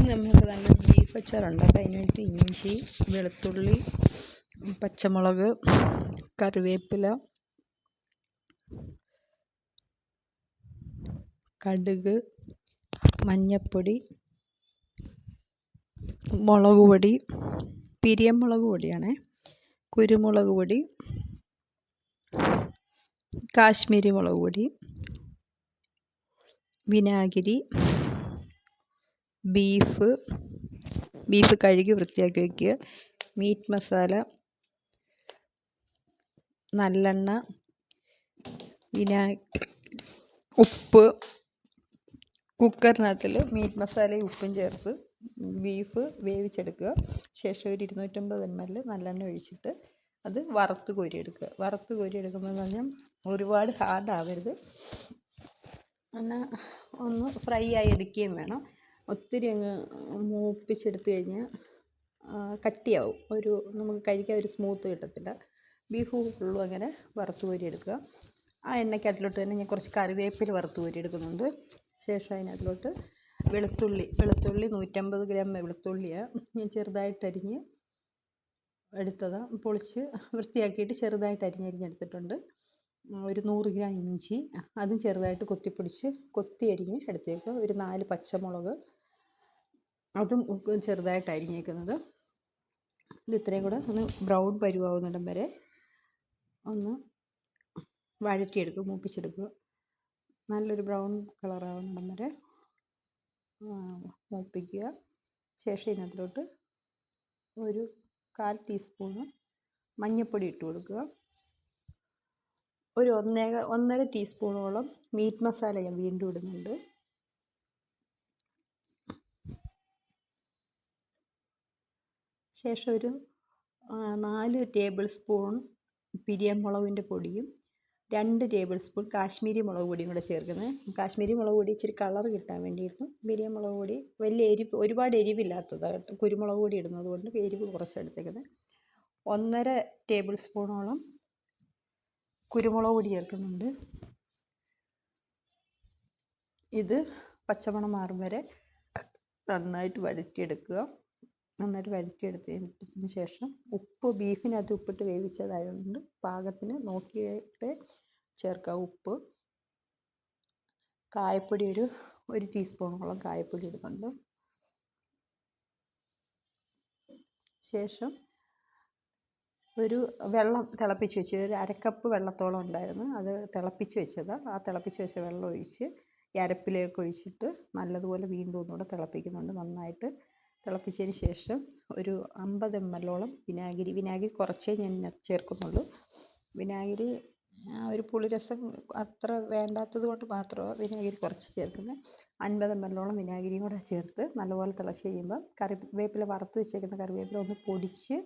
നമുക്ക് നല്ല ബീഫ് അതിന് വേണ്ടി ഇഞ്ചി വെളുത്തുള്ളി പച്ചമുളക് കറിവേപ്പില കടുക് മഞ്ഞൾപ്പൊടി മുളക് പൊടി പിരിയമുളക് പൊടിയാണേ. കുരുമുളക് പൊടി കാശ്മീരി മുളക് പൊടി വിനാഗിരി ബീഫ് ബീഫ് കഴുകി വൃത്തിയാക്കി വയ്ക്കുക മീറ്റ് മസാല നല്ലെണ്ണ വിനാ ഉപ്പ് കുക്കറിനകത്തിൽ മീറ്റ് മസാലയും ഉപ്പും ചേർത്ത് ബീഫ് വേവിച്ചെടുക്കുക. ശേഷം ഒരു ഇരുന്നൂറ്റമ്പത് എം എൽ നല്ലെണ്ണ ഒഴിച്ചിട്ട് അത് വറുത്ത് കോരിയെടുക്കുക. വറുത്ത് കോരിയെടുക്കുമ്പോൾ എന്ന് പറഞ്ഞാൽ ഒരുപാട് ഹാർഡ് ആവരുത്. എന്നാൽ ഒന്ന് ഫ്രൈ ആയി എടുക്കുകയും വേണം. ഒത്തിരി അങ്ങ് മൂപ്പിച്ചെടുത്ത് കഴിഞ്ഞാൽ കട്ടിയാവും. ഒരു നമുക്ക് കഴിക്കാൻ ഒരു സ്മൂത്ത് കിട്ടത്തില്ല. ബീഫ് ഫുള്ളും അങ്ങനെ വറുത്ത് കോരി എടുക്കുക. ആ എണ്ണയ്ക്കകത്തിലോട്ട് തന്നെ ഞാൻ കുറച്ച് കറിവേപ്പില വറുത്ത് കോരി എടുക്കുന്നുണ്ട്. ശേഷം അതിനകത്തിലോട്ട് വെളുത്തുള്ളി വെളുത്തുള്ളി നൂറ്റമ്പത് ഗ്രാം വെളുത്തുള്ളിയാണ് ഞാൻ ചെറുതായിട്ട് അരിഞ്ഞ് എടുത്തതാണ് പൊളിച്ച് വൃത്തിയാക്കിയിട്ട് ചെറുതായിട്ട് അരിഞ്ഞരിഞ്ഞെടുത്തിട്ടുണ്ട് ഒരു നൂറ് ഗ്രാം ഇഞ്ചി അതും ചെറുതായിട്ട് കൊത്തിപ്പൊടിച്ച് കൊത്തി അരിഞ്ഞ് എടുത്തേക്കുക. ഒരു നാല് പച്ചമുളക് അതും ചെറുതായിട്ട് അരിഞ്ഞേക്കുന്നത്. ഇത് ഇത്രയും കൂടെ ഒന്ന് ബ്രൗൺ പരുവാകുന്നിടം വരെ ഒന്ന് വഴറ്റിയെടുക്കുക മൂപ്പിച്ചെടുക്കുക. നല്ലൊരു ബ്രൗൺ കളറാവുന്നിടം വരെ മൂപ്പിക്കുക. ശേഷം ഇതിനകത്തിലോട്ട് ഒരു കാൽ ടീസ്പൂണ് മഞ്ഞൾപ്പൊടി ഇട്ട് കൊടുക്കുക. ഒരു ഒന്നേക ഒന്നര ടീസ്പൂണോളം മീറ്റ് മസാല ഞാൻ വീണ്ടും ഇടുന്നുണ്ട്. ശേഷം ഒരു നാല് ടേബിൾ സ്പൂൺ പിരിയമുളകിന്റെ പൊടിയും രണ്ട് ടേബിൾ സ്പൂൺ കാശ്മീരി മുളക് പൊടിയും കൂടെ ചേർക്കുന്നത്. കാശ്മീരി മുളക് പൊടി ഇച്ചിരി കളർ കിട്ടാൻ വേണ്ടിയിട്ടും പിരിയമുളക് പൊടി വലിയ എരിവ് ഒരുപാട് എരിവില്ലാത്തതായിട്ട് കുരുമുളക് പൊടി ഇടുന്നത് കൊണ്ട് എരിവ് കുറച്ചെടുത്തേക്കുന്നത് ഒന്നര ടേബിൾ സ്പൂണോളം കുരുമുളക് പൊടി ചേർക്കുന്നുണ്ട്. ഇത് പച്ചമണം മാറും വരെ നന്നായിട്ട് വഴറ്റിയെടുക്കുക. നന്നായിട്ട് വഴറ്റിയെടുത്തതിന് ശേഷം ഉപ്പ് ബീഫിനകത്ത് ഉപ്പിട്ട് വേവിച്ചതായതുകൊണ്ട് പാകത്തിന് നോക്കിയിട്ട് ചേർക്കുക ഉപ്പ്. കായപ്പൊടി ഒരു ഒരു ടീസ്പൂണോളം കായപ്പൊടി ഇടുന്നുണ്ട് ശേഷം ഒരു വെള്ളം തിളപ്പിച്ച് വെച്ച് ഒരു അരക്കപ്പ് വെള്ളത്തോളം ഉണ്ടായിരുന്നു. അത് തിളപ്പിച്ച് വെച്ചതാണ് ആ തിളപ്പിച്ച് വെച്ച വെള്ളം ഒഴിച്ച് ഈ അരപ്പിലേക്ക് ഒഴിച്ചിട്ട് നല്ലതുപോലെ വീണ്ടും ഒന്നുകൂടെ തിളപ്പിക്കുന്നുണ്ട്. നന്നായിട്ട് തിളപ്പിച്ചതിന് ശേഷം ഒരു അമ്പത് എം എല്ലോളം വിനാഗിരി. വിനാഗിരി കുറച്ചേ ഞാൻ ചേർക്കുന്നുള്ളൂ. വിനാഗിരി ഒരു പുളിരസം അത്ര വേണ്ടാത്തത് കൊണ്ട് മാത്രമാണ് വിനാഗിരി കുറച്ച് ചേർക്കുന്നത്. അൻപത് എം എല്ലോളം വിനാഗിരിയും കൂടെ ചേർത്ത് നല്ലപോലെ തിളച്ച് കഴിയുമ്പോൾ കറിവേപ്പില വറുത്ത് വെച്ചേക്കുന്ന കറിവേപ്പില ഒന്ന് പൊടിച്ച്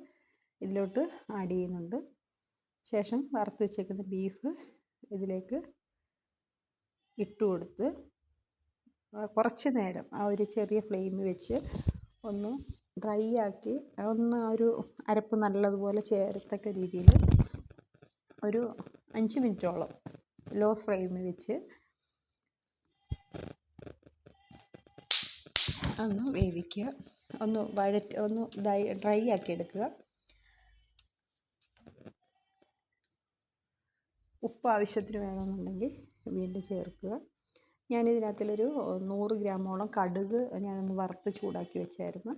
ഇതിലോട്ട് ആഡ് ചെയ്യുന്നുണ്ട്. ശേഷം വറുത്ത് വെച്ചേക്കുന്ന ബീഫ് ഇതിലേക്ക് ഇട്ട് കൊടുത്ത് കുറച്ച് നേരം ആ ഒരു ചെറിയ ഫ്ലെയിമിൽ വെച്ച് ഒന്ന് ഡ്രൈ ആക്കി ഒന്ന് ആ ഒരു അരപ്പ് നല്ലതുപോലെ ചേരത്തക്ക രീതിയിൽ ഒരു അഞ്ച് മിനിറ്റോളം ലോ ഫ്ലെയിമിൽ വെച്ച് ഒന്ന് വേവിക്കുക. ഒന്ന് വഴറ്റി ഒന്ന് ഡ്രൈ ആക്കി എടുക്കുക. ഉപ്പ് ആവശ്യത്തിന് വേണമെന്നുണ്ടെങ്കിൽ വീണ്ടും ചേർക്കുക. ഞാനിതിനകത്തിലൊരു നൂറ് ഗ്രാമോളം കടുക് ഞാനൊന്ന് വറുത്ത് ചൂടാക്കി വെച്ചായിരുന്നു.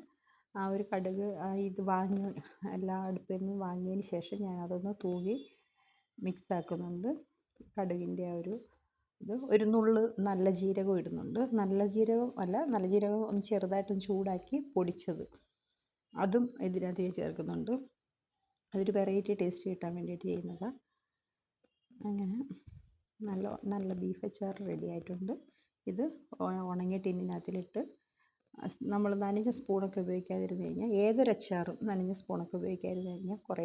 ആ ഒരു കടുക് ഇത് വാങ്ങി എല്ലാ അടുപ്പിൽ നിന്നും വാങ്ങിയതിന് ശേഷം ഞാനതൊന്ന് തൂകി മിക്സ് ആക്കുന്നുണ്ട് കടുകിന്റെ ആ ഒരു ഇത് ഒരു നുള്ള് നല്ല ജീരകം ഇടുന്നുണ്ട്. നല്ല ജീരകം അല്ല നല്ല ജീരകം ഒന്ന് ചെറുതായിട്ടൊന്ന് ചൂടാക്കി പൊടിച്ചത്. അതും ഇതിനകത്ത് ചേർക്കുന്നുണ്ട്. അതൊരു വെറൈറ്റി ടേസ്റ്റ് കിട്ടാൻ വേണ്ടിയിട്ട് ചെയ്യുന്നതാണ് അങ്ങനെ. നല്ല നല്ല ബീഫ് അച്ചാർ റെഡി ആയിട്ടുണ്ട്. ഇത് ഉണങ്ങിയ ടിന്നിനകത്തിലിട്ട് നമ്മൾ നനഞ്ഞ സ്പൂണൊക്കെ ഉപയോഗിക്കാതിരുന്ന് കഴിഞ്ഞാൽ ഏതൊരു അച്ചാറും നനഞ്ഞ സ്പൂണൊക്കെ ഉപയോഗിക്കാതിരുന്ന് കഴിഞ്ഞാൽ കുറേ